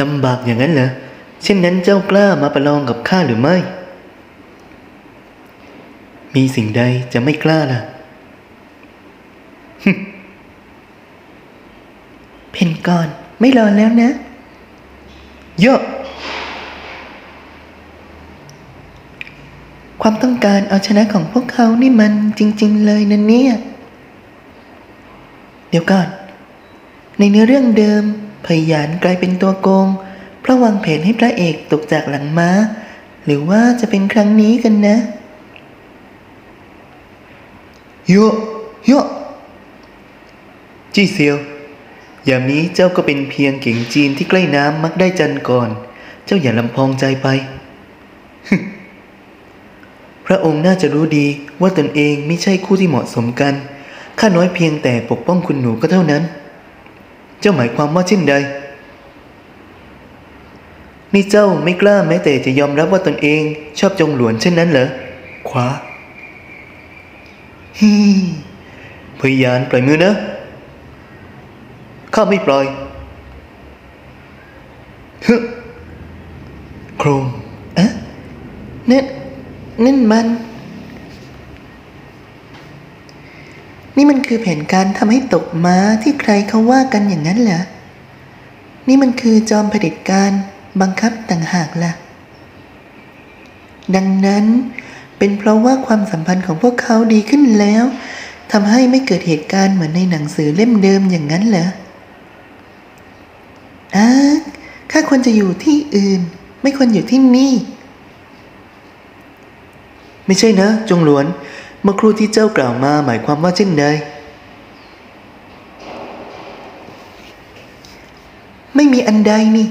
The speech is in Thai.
ลำบากอย่างนั้นเหรอเช่นนั้นเจ้ากล้ามาประลองกับข้าหรือไม่ มีสิ่งใดจะไม่กล้าล่ะ เพนก่อนไม่รอแล้วนะ เยอะ ความต้องการเอาชนะของพวกเขานี่มันจริง ๆ เลยนะเนี่ย เดี๋ยวก่อน ในเนื้อเรื่องเดิม พยานกลายเป็นตัวโกง เพราะวางแผนให้พระเอกตกจากหลังม้า หรือว่าจะเป็นครั้งนี้กันนะเยอะเยอะจี้เซียว อย่ามนี้เจ้าก็เป็นเพียงเก่งจีนที่ใกล้น้ำมักได้จันก่อน เจ้าอย่าลำพองใจไป พระองค์น่าจะรู้ดีว่าตนเองไม่ใช่คู่ที่เหมาะสมกัน ข้าน้อยเพียงแต่ปกป้องคุณหนูก็เท่านั้น เจ้าหมายความว่าเช่นใด นี่เจ้าไม่กล้าแม้แต่จะยอมรับว่าตนเองชอบจงหลวนเช่นนั้นเหรอขวาฮีพยานปล่อยมือนะข้าไม่ปล่อยฮึโครมอะนั่นนั่นมัน นี่มันคือแผนการทำให้ตกม้าที่ใครเขาว่ากันอย่างนั้นเหรอ นี่มันคือจอมเผด็จการบังคับต่างหากล่ะ ดังนั้นเป็นเพราะว่าความสัมพันธ์ของพวกเขาดีขึ้นแล้วทำให้ไม่เกิดเหตุการณ์เหมือนในหนังสือเล่มเดิมอย่างนั้นเหรออาข้าควรจะอยู่ที่อื่น ไม่ควรอยู่ที่นี่ ไม่ใช่นะ จงหลวน เมื่อครู่ที่เจ้ากล่าวมาหมายความว่าเช่นใด ไม่มีอันใดนี่